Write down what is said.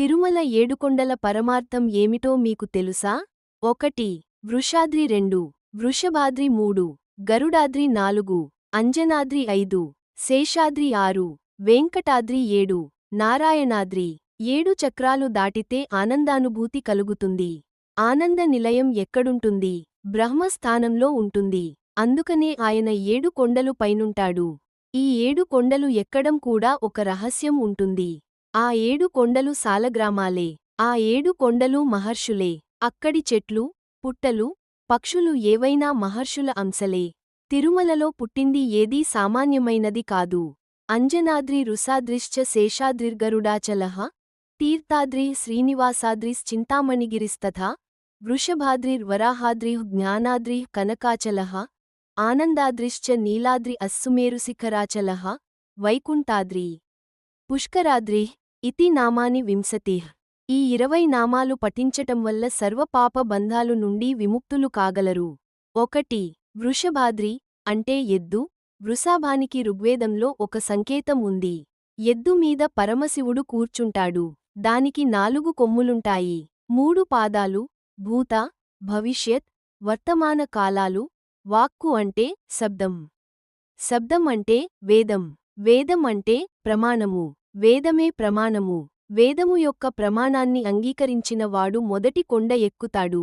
తిరుమల ఏడుకొండల పరమార్థం ఏమిటో మీకు తెలుసా? ఒకటి వృషాద్రి రెండు వృషభాద్రి మూడు గరుడాద్రి నాలుగు అంజనాద్రి ఐదు శేషాద్రి ఆరు వెంకటాద్రి ఏడు నారాయణాద్రి ఏడు చక్రాలు దాటితే ఆనందానుభూతి కలుగుతుంది. ఆనంద నిలయం ఎక్కడుంటుంది? బ్రహ్మస్థానంలో ఉంటుంది. అందుకనే ఆయన ఏడు కొండలు పైనుంటాడు. ఈ ఏడు కొండలు ఎక్కడం కూడా ఒక రహస్యం ఉంటుంది. ఆ ఏడు కొండలు సాలగ్రామాలే ఆ ఏడు కొండలు మహర్షులే. అక్కడి చెట్లు పుట్టలు పక్షులు ఏవైనా మహర్షుల అంశలే. తిరుమలలో పుట్టింది ఏదీ సామాన్యమైనది కాదు. అంజనాద్రి రుసాద్రిశ్చ శేషాద్రిర్గరుడాచలః తీర్థాద్రి శ్రీనివాసాద్రిశ్చింతామణిగిరిస్తథా వృషభాద్రిర్వరాహాద్రిః జ్ఞానాద్రి కనకాచలః ఆనందాద్రిశ్చ నీలాద్రి అస్సుమేరుశిఖరాచలః వైకుంఠాద్రి. పుష్కరాద్రి ఇతి నామాని వింశతిః. ఈ ఇరవై నామాలు పఠించటం వల్ల సర్వపాప బంధాలు నుండి విముక్తులు కాగలరు. ఒకటి వృషభాద్రి అంటే ఎద్దు. వృషాభానికి ఋగ్వేదంలో ఒక సంకేతం ఉంది. ఎద్దు మీద పరమశివుడు కూర్చుంటాడు. దానికి నాలుగు కొమ్ములుంటాయి. మూడు పాదాలు భూత భవిష్యత్ వర్తమాన కాలాలు వాక్కు అంటే శబ్దం. శబ్దం అంటే వేదం. వేదం అంటే ప్రమాణము. వేదమే ప్రమాణము. వేదము యొక్క ప్రమాణాన్ని అంగీకరించిన వాడు మొదటి కొండ ఎక్కుతాడు.